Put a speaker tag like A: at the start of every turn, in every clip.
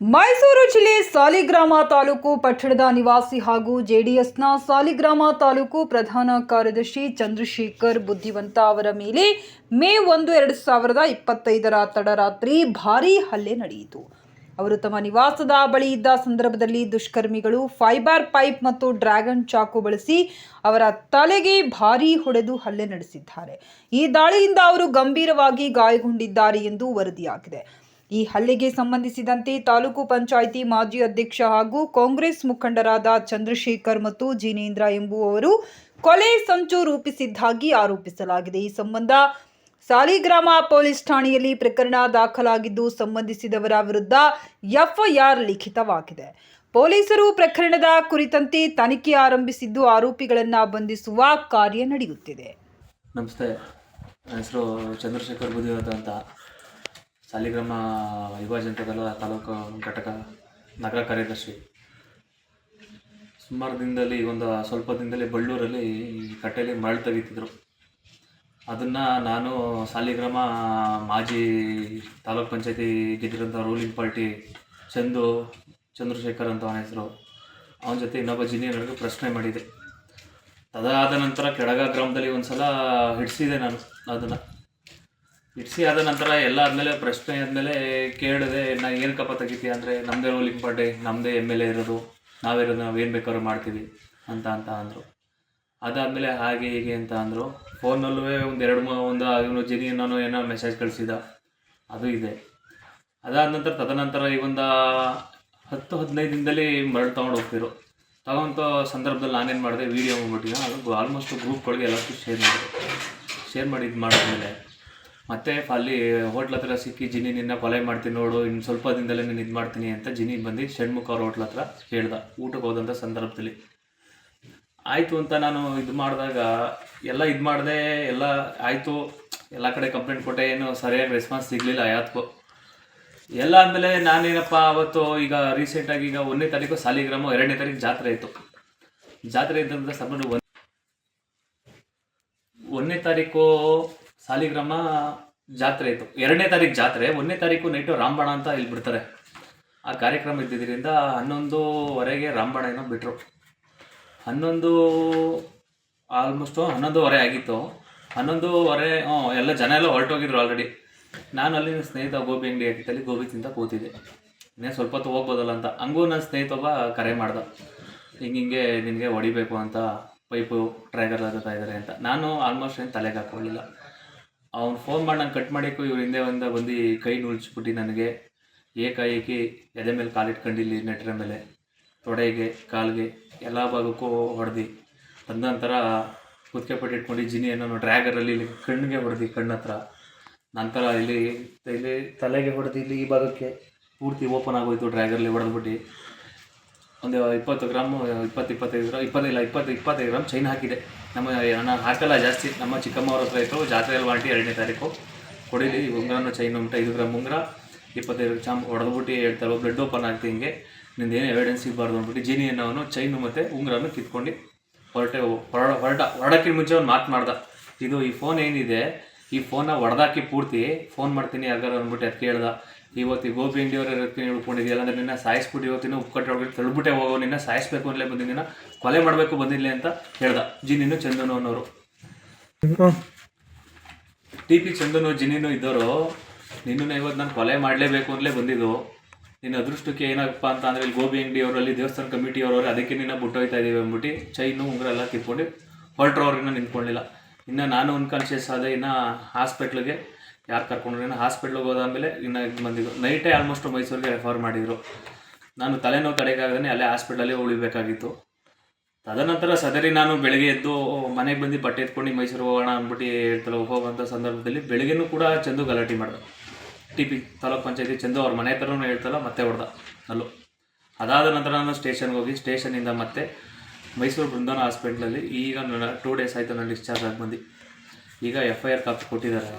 A: ಮೈಸೂರು ಜಿಲ್ಲೆ ಸಾಲಿಗ್ರಾಮ ತಾಲೂಕು ಪಟ್ಟಣದ ನಿವಾಸಿ ಹಾಗೂ ಜೆಡಿಎಸ್ನ ಸಾಲಿಗ್ರಾಮ ತಾಲೂಕು ಪ್ರಧಾನ ಕಾರ್ಯದರ್ಶಿ ಚಂದ್ರಶೇಖರ್ ಬುದ್ಧಿವಂತ ಅವರ ಮೇಲೆ ಮೇ ಒಂದು ಎರಡು ಸಾವಿರದ ಇಪ್ಪತ್ತೈದರ ತಡರಾತ್ರಿ ಭಾರೀ ಹಲ್ಲೆ ನಡೆಯಿತು. ಅವರು ತಮ್ಮ ನಿವಾಸದ ಬಳಿ ಇದ್ದ ಸಂದರ್ಭದಲ್ಲಿ ದುಷ್ಕರ್ಮಿಗಳು ಫೈಬರ್ ಪೈಪ್ ಮತ್ತು ಡ್ರ್ಯಾಗನ್ ಚಾಕು ಬಳಸಿ ಅವರ ತಲೆಗೆ ಭಾರೀ ಹೊಡೆದು ಹಲ್ಲೆ ನಡೆಸಿದ್ದಾರೆ. ಈ ದಾಳಿಯಿಂದ ಅವರು ಗಂಭೀರವಾಗಿ ಗಾಯಗೊಂಡಿದ್ದಾರೆ ಎಂದು ವರದಿಯಾಗಿದೆ. ಈ ಹಲ್ಲೆಗೆ ಸಂಬಂಧಿಸಿದಂತೆ ತಾಲೂಕು ಪಂಚಾಯಿತಿ ಮಾಜಿ ಅಧ್ಯಕ್ಷ ಹಾಗೂ ಕಾಂಗ್ರೆಸ್ ಮುಖಂಡರಾದ ಚಂದ್ರಶೇಖರ್ ಮತ್ತು ಜಿನೇಂದ್ರ ಎಂಬುವವರು ಕೊಲೆ ಸಂಚು ರೂಪಿಸಿದ್ದಾಗಿ ಆರೋಪಿಸಲಾಗಿದೆ. ಈ ಸಂಬಂಧ ಸಾಲಿಗ್ರಾಮ ಪೊಲೀಸ್ ಠಾಣೆಯಲ್ಲಿ ಪ್ರಕರಣ ದಾಖಲಾಗಿದ್ದು ಸಂಬಂಧಿಸಿದವರ ವಿರುದ್ಧ ಎಫ್ಐಆರ್ ಲಿಖಿತವಾಗಿದೆ. ಪೊಲೀಸರು ಪ್ರಕರಣದ ಕುರಿತಂತೆ ತನಿಖೆ ಆರಂಭಿಸಿದ್ದು ಆರೋಪಿಗಳನ್ನು ಬಂಧಿಸುವ ಕಾರ್ಯ ನಡೆಯುತ್ತಿದೆ.
B: ನಮಸ್ತೆ. ಹೆಸರು ಚಂದ್ರಶೇಖರ್ ಬುದ್ಧಿವಂತ ಸಾಲಿಗ್ರಾಮ ಯುವ ಜನತಾದಳ ತಾಲೂಕು ಘಟಕ ನಗರ ಕಾರ್ಯದರ್ಶಿ. ಸುಮಾರು ದಿನದಲ್ಲಿ ಒಂದು ಸ್ವಲ್ಪ ದಿನದಲ್ಲಿ ಬಳ್ಳೂರಲ್ಲಿ ಈ ಕಟ್ಟೆಯಲ್ಲಿ ಮರಳು ತೆಗಿತಿದ್ರು ಅದನ್ನು ನಾನು ಸಾಲಿಗ್ರಾಮ ಮಾಜಿ ತಾಲೂಕ್ ಪಂಚಾಯತಿ ಗೆದ್ದಿರೋಂಥ ರೂಲಿಂಗ್ ಪಾರ್ಟಿ ಚಂದು ಚಂದ್ರಶೇಖರ್ ಅಂತ ಅವನ ಹೆಸರು. ಅವನ ಜೊತೆ ಇನ್ನೊಬ್ಬ ಜಿನಿಯರ್ಗೆ ಪ್ರಶ್ನೆ ಮಾಡಿದೆ. ಅದಾದ ನಂತರ ಕೆಳಗ ಗ್ರಾಮದಲ್ಲಿ ಒಂದು ಸಲ ಹಿಡಿಸಿದೆ ನಾನು ಅದನ್ನು. ಹಿಡಿಸಿ ಆದ ನಂತರ ಎಲ್ಲ ಆದಮೇಲೆ ಪ್ರಶ್ನೆ ಆದಮೇಲೆ ಕೇಳಿದೆ, ನಾ ಏನು ಕಪ್ಪ ತೆಗಿತೀಯ? ಅಂದರೆ ನಮ್ಮದೇ ರೋಲಿಂಗ್ ಪಾರ್ಟಿ ನಮ್ಮದೇ ಎಂ ಎಲ್ ಎ ಇರೋದು, ನಾವಿರೋದು ನಾವು ಏನು ಬೇಕಾದ್ರೂ ಮಾಡ್ತೀವಿ, ಅಂತ ಅಂತ ಅಂದರು. ಅದಾದಮೇಲೆ ಹಾಗೆ, ಹೀಗೆ ಅಂತ ಅಂದರು. ಫೋನಲ್ಲೂ ಒಂದು ಎರಡು ಒಂದು ಇವನು ಜಿನಿ ನಾನು ಏನೋ ಮೆಸೇಜ್ ಕಳಿಸಿದ. ಅದು ಇದೆ. ಅದಾದ ನಂತರ ತದನಂತರ ಈ ಒಂದು ಹತ್ತು, ಹದಿನೈದು ದಿನದಲ್ಲಿ ಮರಳು ತೊಗೊಂಡು ಹೋಗ್ತಿರು ತಗೊಂತ ಸಂದರ್ಭದಲ್ಲಿ ನಾನೇನು ಮಾಡಿದೆ ವೀಡಿಯೋ ಮಾಡ್ಬಿಟ್ಟಿನ ಅದು ಆಲ್ಮೋಸ್ಟ್ ಗ್ರೂಪ್ಗಳಿಗೆ ಎಲ್ಲರಿಗೂ ಶೇರ್ ಮಾಡಿದೆ. ಶೇರ್ ಮಾಡಿ ಇದು ಮಾಡಿದ್ಮೇಲೆ ಮತ್ತೆ ಅಲ್ಲಿ ಹೋಟ್ಲ್ ಹತ್ರ ಸಿಕ್ಕಿ ಜಿನಿ ನಿನ್ನ ಕೊಲೆ ಮಾಡ್ತೀನಿ ನೋಡು ಇನ್ನು ಸ್ವಲ್ಪ ದಿನದಲ್ಲೇ ನೀನು ಇದು ಮಾಡ್ತೀನಿ ಅಂತ ಜಿನಿ ಬಂದು ಷಣ್ಮುಖ ಅವ್ರ ಹೋಟ್ಲ್ ಹತ್ರ ಹೇಳ್ದ, ಊಟಕ್ಕೆ ಹೋದಂಥ ಸಂದರ್ಭದಲ್ಲಿ. ಆಯಿತು ಅಂತ ನಾನು ಇದು ಮಾಡಿದಾಗ ಎಲ್ಲ ಇದು ಮಾಡಿದೆ, ಎಲ್ಲ ಆಯಿತು. ಎಲ್ಲ ಕಡೆ ಕಂಪ್ಲೇಂಟ್ ಕೊಟ್ಟೆ, ಏನು ಸರಿಯಾಗಿ ರೆಸ್ಪಾನ್ಸ್ ಸಿಗಲಿಲ್ಲ ಯಾತ್ಕೋ. ಎಲ್ಲ ಆದಮೇಲೆ ನಾನೇನಪ್ಪ, ಅವತ್ತು ಈಗ ರೀಸೆಂಟಾಗಿ ಈಗ ಒಂದನೇ ತಾರೀಕು ಸಾಲಿಗ್ರಾಮ, ಎರಡನೇ ತಾರೀಕು ಜಾತ್ರೆ ಇತ್ತು. ಜಾತ್ರೆ ಇದ್ದಂಥ ಸಂಬಂಧ ಒಂದು ಒಂದನೇ ತಾರೀಕು ಸಾಲಿಗ್ರಾಮ ಜಾತ್ರೆ ಇತ್ತು. ಎರಡನೇ ತಾರೀಕು ಜಾತ್ರೆ, ಒಂದನೇ ತಾರೀಕು ನೈಟು ರಾಮಬಾಣ ಅಂತ ಇಲ್ಲಿ ಬಿಡ್ತಾರೆ. ಆ ಕಾರ್ಯಕ್ರಮ ಇದ್ದಿದ್ದರಿಂದ ಹನ್ನೊಂದುವರೆಗೆ ರಾಮಬಾಣ ಏನೋ ಬಿಟ್ಟರು ಹನ್ನೊಂದು ಆಲ್ಮೋಸ್ಟು ಹನ್ನೊಂದುವರೆ ಆಗಿತ್ತು. ಹನ್ನೊಂದುವರೆ, ಹ್ಞೂ, ಎಲ್ಲ ಜನ ಎಲ್ಲ ಹೊರಟೋಗಿದ್ರು ಆಲ್ರೆಡಿ ನಾನು ಅಲ್ಲಿ ಸ್ನೇಹಿತ ಗೋಬಿ ಅಂಗಡಿ ಹಾಕಿತ್ತಲ್ಲಿ ಗೋಬಿ ತಿಂತ ಕೂತಿದ್ದೆ. ಇನ್ನೇ ಸ್ವಲ್ಪ ಹೊತ್ತು ಹೋಗ್ಬೋದಲ್ಲ ಅಂತ. ಹಂಗೂ ನನ್ನ ಸ್ನೇಹಿತ ಒಬ್ಬ ಕರೆ ಮಾಡ್ದ. ಹಿಂಗೆ ಹಿಂಗೆ ನಿನಗೆ ಹೊಡಿಬೇಕು ಅಂತ ಪೈಪು ಟ್ರೈಗರ್ ಆಗುತ್ತಾ ಇದ್ದಾರೆ ಅಂತ. ನಾನು ಆಲ್ಮೋಸ್ಟ್ ಏನು ತಲೆಗೆ ಹಾಕೊಳ್ಳಿಲ್ಲ ಅವ್ನು ಫೋನ್ ಮಾಡಿ, ನಂಗೆ ಕಟ್ ಮಾಡಿಕ್ಕೂ ಇವ್ರ ಹಿಂದೆ ಒಂದು ಬಂದು ಕೈ ನುಳ್ಸ್ಬಿಟ್ಟು ನನಗೆ. ಏಕಾಏಕಿ ಎದೆ ಮೇಲೆ ಕಾಲು ಇಲ್ಲಿ ನೆಟ್ರ ಮೇಲೆ, ತೊಡೆಗೆ, ಕಾಲಿಗೆ, ಎಲ್ಲ ಭಾಗಕ್ಕೂ ಹೊಡೆದು. ಬಂದ ನಂತರ ಪಟ್ಟಿ ಇಟ್ಕೊಂಡು ಜಿನಿ ಏನೋ ಡ್ರ್ಯಾಗರಲ್ಲಿ ಇಲ್ಲಿ ಕಣ್ಣಿಗೆ ಹೊಡೆದು ಕಣ್ಣತ್ರ ನಂತರ ಇಲ್ಲಿ ಇಲ್ಲಿ ತಲೆಗೆ ಹೊಡೆದು, ಇಲ್ಲಿ ಈ ಭಾಗಕ್ಕೆ ಪೂರ್ತಿ ಓಪನ್ ಆಗೋಯ್ತು ಡ್ರ್ಯಾಗರಲ್ಲಿ ಹೊಡೆದ್ಬಿಟ್ಟು. ಒಂದು ಇಪ್ಪತ್ತು ಗ್ರಾಮು, ಇಪ್ಪತ್ತು, ಇಪ್ಪತ್ತೈದು ಗ್ರಾಮ್ ಇಪ್ಪತ್ತಿಲ್ಲ ಇಪ್ಪತ್ತು, ಇಪ್ಪತ್ತೈದು ಗ್ರಾಮ್ ಚೈನ್ ಹಾಕಿದೆ. ನಮ್ಮ ನಾನು ಹಾಕಲ್ಲ ಜಾಸ್ತಿ, ನಮ್ಮ ಚಿಕ್ಕಮ್ಮವ್ರ ಹತ್ರ ಇತ್ತು. ಜಾತ್ರೆಯಲ್ಲಿ ವಾಂಟಿ ಎರಡನೇ ತಾರೀಕು. ಕೊಡಿಲಿ ಉಂಗ್ರನೂ ಚೈನ್ ಉಂಟು. ಐದು ಗ್ರಾಮ್ ಉಂಗ್ರ, ಇಪ್ಪತ್ತೈದು ಚಾಮ್ ಹೊಡೆದ್ಬಿಟ್ಟು ಹೇಳ್ತಾರೆ. ಬ್ಲಡ್ ಓಪನ್ ಆಗ್ತಿ ಹಿಂಗೆ. ನಿಂದು ಏನು ಎವಿಡೆನ್ಸ್ ಇರಬಾರ್ದು ಅಂದ್ಬಿಟ್ಟು ಜೀನಿ ಅನ್ನೋನು ಚೈನು ಮತ್ತು ಉಂಗ್ರನ್ನು ಕಿತ್ಕೊಂಡು ಹೊರಟೆ ಹೊರಡ ಹೊರಟ ಮುಂಚೆ ಅವ್ನು ಮಾತು ಮಾಡ್ದ. ಇದು ಈ ಫೋನ್ ಏನಿದೆ ಈ ಫೋನ್ನ ಹೊಡೆದಾಕಿ ಪೂರ್ತಿ ಫೋನ್ ಮಾಡ್ತೀನಿ ಯಾರು ಅಂದ್ಬಿಟ್ಟು ಅದಕ್ಕೆ ಹೇಳ್ದ ಇವತ್ತು ಗೋಪಿ ಇಂಡಿಯವ್ರ ಇರ್ತೀನಿ ಉಳ್ಕೊಂಡಿದ್ಯಲ್ಲ ಅಂದ್ರೆ ನಿನ್ನ ಸಾಯಿಸ್ಬಿಟ್ಟು ಇವತ್ತಿನ ಉಪ್ಕಟ್ಟೆ ಒಳಗೆ ತಳ್ಬಿಟ್ಟೆ ಹೋಗೋ ನಿನ್ನ ಸಾಯಿಸ್ಬೇಕು ಅಂತಲೇ ನಿನ್ನ ಕೊಲೆ ಮಾಡಬೇಕು ಬಂದಿಲ್ಲ ಅಂತ ಹೇಳ್ದ ಜಿನಿನು ಚಂದನು ಅನ್ನೋರು. ಟಿ ಪಿ ಚಂದನು ಜಿನಿನು ಇದ್ದವರು ನಿನ್ನೂ ಇವತ್ತು ನಾನು ಕೊಲೆ ಮಾಡಲೇಬೇಕು ಅಂತಲೇ ಬಂದಿದ್ದು. ನಿನ್ನ ಅದೃಷ್ಟಕ್ಕೆ ಏನಪ್ಪ ಅಂತ ಅಂದರೆ ಇಲ್ಲಿ ಗೋಬಿ ಅಂಗಡಿ ಅವರಲ್ಲಿ ದೇವಸ್ಥಾನ ಕಮಿಟಿ ಅವರವ್ರು ಅದಕ್ಕೆ ನಿನ್ನ ಬಿಟ್ಟೋಯ್ತಾ ಇದ್ದೀವಿ ಅಂದ್ಬಿಟ್ಟು ಚೈನು ಉಂಗ್ರ ಎಲ್ಲ ಕಿತ್ಕೊಂಡು ಹೊರಟ್ರವ್ರು ಇನ್ನೂ ನಿಂತ್ಕೊಳ್ಳಿಲ್ಲ ಇನ್ನು ನಾನು ಅನ್ಕಾನ್ಷಿಯಸ್ ಆದರೆ ಇನ್ನು ಹಾಸ್ಪಿಟ್ಲಿಗೆ ಯಾರು ಕರ್ಕೊಂಡ್ರು, ಇನ್ನು ಹಾಸ್ಪಿಟ್ಲಿಗೆ ಹೋದಾದ್ಮೇಲೆ ಇನ್ನು ಇದು ಬಂದಿದ್ದು ನೈಟೇ ಆಲ್ಮೋಸ್ಟ್ ಮೈಸೂರಿಗೆ ರೆಫರ್ ಮಾಡಿದರು. ನಾನು ತಲೆನೋವು ತಡೆಗಾಗದೇ ಅಲ್ಲೇ ಹಾಸ್ಪಿಟ್ಲಲ್ಲೇ ಉಳಿಬೇಕಾಗಿತ್ತು. ತದನಂತರ ಸದರಿ ನಾನು ಬೆಳಗ್ಗೆ ಎದ್ದು ಮನೆಗೆ ಬಂದು ಬಟ್ಟೆ ಎತ್ಕೊಂಡು ಮೈಸೂರು ಹೋಗೋಣ ಅಂದ್ಬಿಟ್ಟು ಹೇಳ್ತಾರೆ ಹೋಗೋಂಥ ಸಂದರ್ಭದಲ್ಲಿ ಬೆಳಗ್ಗೆನೂ ಕೂಡ ಚಂದು ಗಲಾಟೆ ಮಾಡ್ದೆ. ಟಿ ಪಿ ತಾಲೂಕ್ ಪಂಚಾಯತಿ ಚಂದು ಅವ್ರ ಮನೆ ಹತ್ರನೂ ಹೇಳ್ತಲ್ಲ ಮತ್ತೆ ಹೊಡೆದ ಅಲ್ಲೂ ಅದಾದ ನಂತರ ನಾನು ಸ್ಟೇಷನ್ಗೆ ಹೋಗಿ ಸ್ಟೇಷನಿಂದ ಮತ್ತೆ ಮೈಸೂರು ಬೃಂದಾವನ ಹಾಸ್ಪಿಟ್ಲಲ್ಲಿ ಈಗ ನನ್ನ ಟೂ ಡೇಸ್ ಆಯಿತು ನಾನು ಡಿಸ್ಚಾರ್ಜ್ ಆಗಿ ಬಂದು. ಈಗ ಎಫ್ ಐ ಆರ್ ಕಾಪಿ ಕೊಟ್ಟಿದ್ದಾರೆ.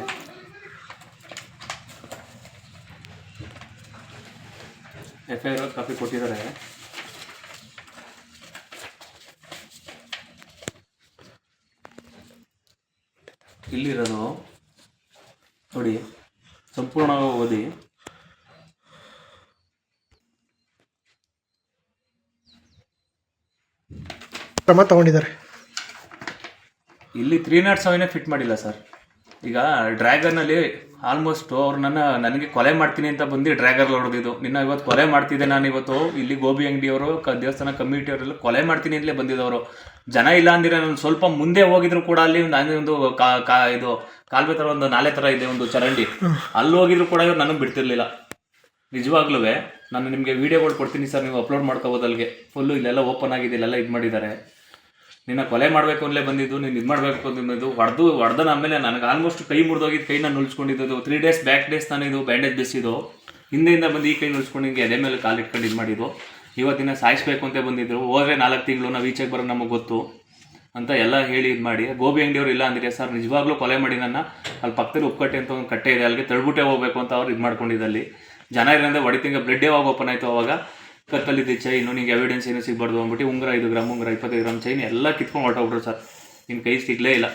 B: ಎಫ್ ಐ ಆರ್ ಕಾಪಿ ಕೊಟ್ಟಿದ್ದಾರೆ. ಇಲ್ಲಿರೋದು ನೋಡಿ, ಸಂಪೂರ್ಣವಾಗಿ ಓದಿ.
C: ಕ್ರಮ ತಗೊಂಡಿದ್ದಾರೆ.
B: ಇಲ್ಲಿ ತ್ರೀ ನಾಟ್ ಸೆವೆನೇ ಫಿಟ್ ಮಾಡಿಲ್ಲ ಸರ್ ಈಗ ಡ್ರ್ಯಾಗನಲ್ಲಿ ಆಲ್ಮೋಸ್ಟ್ ಅವ್ರು ನನ್ನ ನನಗೆ ಕೊಲೆ ಮಾಡ್ತೀನಿ ಅಂತ ಬಂದು ಡ್ರ್ಯಾಗರ್ ಹೊಡೆದಿದ್ದು. ನಿನ್ನ ಇವತ್ತು ಕೊಲೆ ಮಾಡ್ತಿದ್ದೆ ನಾನು ಇವತ್ತು. ಇಲ್ಲಿ ಗೋಬಿ ಅಂಗಡಿಯವರು ದೇವಸ್ಥಾನ ದೇವಸ್ಥಾನ ಅವರೆಲ್ಲ ಕೊಲೆ ಮಾಡ್ತೀನಿ ಅಂತಲೇ ಬಂದಿದ್ದವರು. ಜನ ಇಲ್ಲ ಅಂದಿರೋ ನಾನು ಸ್ವಲ್ಪ ಮುಂದೆ ಹೋಗಿದ್ರು ಕೂಡ ಅಲ್ಲಿ ಒಂದು ಹಂಗೆ ಒಂದು ಕಾ ಕಾ ಇದು ಕಾಲುವೆ ಥರ ಒಂದು ನಾಲೆ ಥರ ಇದೆ ಒಂದು ಚರಂಡಿ. ಅಲ್ಲಿ ಹೋಗಿದ್ರು ಕೂಡ ಇವ್ರು ನನಗೆ ಬಿಡ್ತಿರ್ಲಿಲ್ಲ. ನಿಜವಾಗ್ಲೂ ನಾನು ನಿಮಗೆ ವೀಡಿಯೋಗಳು ಕೊಡ್ತೀನಿ ಸರ್ ನೀವು ಅಪ್ಲೋಡ್ ಮಾಡ್ಕೋಬೋದು ಅಲ್ಲಿಗೆ ಫುಲ್ಲು ಇಲ್ಲೆಲ್ಲ ಓಪನ್ ಆಗಿದೆ ಇಲ್ಲೆಲ್ಲ ಇದು ಮಾಡಿದ್ದಾರೆ. ನಿನ್ನ ಕೊಲೆ ಮಾಡಬೇಕು ಅಂತಲೇ ಬಂದಿದ್ದು, ನೀನು ಇದು ಮಾಡಬೇಕು ಅಂತ ಹೊಡೆದು, ಹೊಡೆದ ಆಮೇಲೆ ನನಗೆ ಆಲ್ಮೋಸ್ಟ್ ಕೈ ಮುರಿದೋಗಿದ್ದು ಕೈ ನಾನು ತ್ರೀ ಡೇಸ್ ಬ್ಯಾಕ್ ಡೇಸ್ ನಾನು ಇದು ಬ್ಯಾಂಡೇಜ್ ಬೆಸಿದ್ದು ಹಿಂದೆಯಿಂದ ಬಂದು ಈ ಕೈ ನುಳ್ಸ್ಕೊಂಡು ಹಿಂಗೆ ಎದೆ ಮೇಲೆ ಕಾಲು ಇಟ್ಕೊಂಡು ಇದು ಮಾಡಿದ್ದು. ಇವತ್ತಿನ ಸಾಯಿಸ್ಬೇಕು ಅಂತ ಬಂದಿದ್ರು. ಹೋದ್ರೆ ನಾಲ್ಕು ತಿಂಗಳು, ನಾವು ಈಚೆಗೆ ಬರೋ ನಮಗೆ ಗೊತ್ತು ಅಂತ ಎಲ್ಲ ಹೇಳಿ ಇದು ಮಾಡಿ. ಗೋಬಿ ಅಂಗಡಿಯವರು ಇಲ್ಲ ಅಂದ್ರೆ ಸರ್, ನಿಜವಾಗ್ಲೂ ಕೊಲೆ ಮಾಡಿ ನನ್ನ. ಅಲ್ಲಿ ಪಕ್ಕದಲ್ಲಿ ಉಪ್ಪುಕಟ್ಟೆ ಅಂತ ಒಂದು ಕಟ್ಟೆ ಇದೆ ಅಲ್ಲಿಗೆ ತಳ್ಬಿಟ್ಟೆ ಹೋಗ್ಬೇಕು ಅಂತ ಅವ್ರು ಇದು ಮಾಡ್ಕೊಂಡಿದ್ದಲ್ಲಿ ಜನ ಇರೋದ್ರೆ ಒಡಿತಿಂಗ ಬ್ಲಡ್ ಯಾವಾಗ ಓಪನ್ ಆಯಿತು ಅವಾಗ. ಕತ್ತಲ್ಲಿದ್ದ ಚೈನು ನಿಂಗೆ ಎವಿಡೆನ್ಸ್ ಏನು ಸಿಗಬಾರ್ದು ಅಂದ್ಬಿಟ್ಟು ಉಂಗುರ ಐದು ಗ್ರಾಮ್, ಉಂಗುರ ಇಪ್ಪತ್ತೈದು ಗ್ರಾಮ್ ಚೈನ್ ಎಲ್ಲ ಕಿತ್ಕೊಂಡು ಹೊರಟೋಗ್ಬಿಟ್ರು ಸರ್ ನಿಮ್ಮ ಕೈ ಸಿಗಲೇ ಇಲ್ಲ.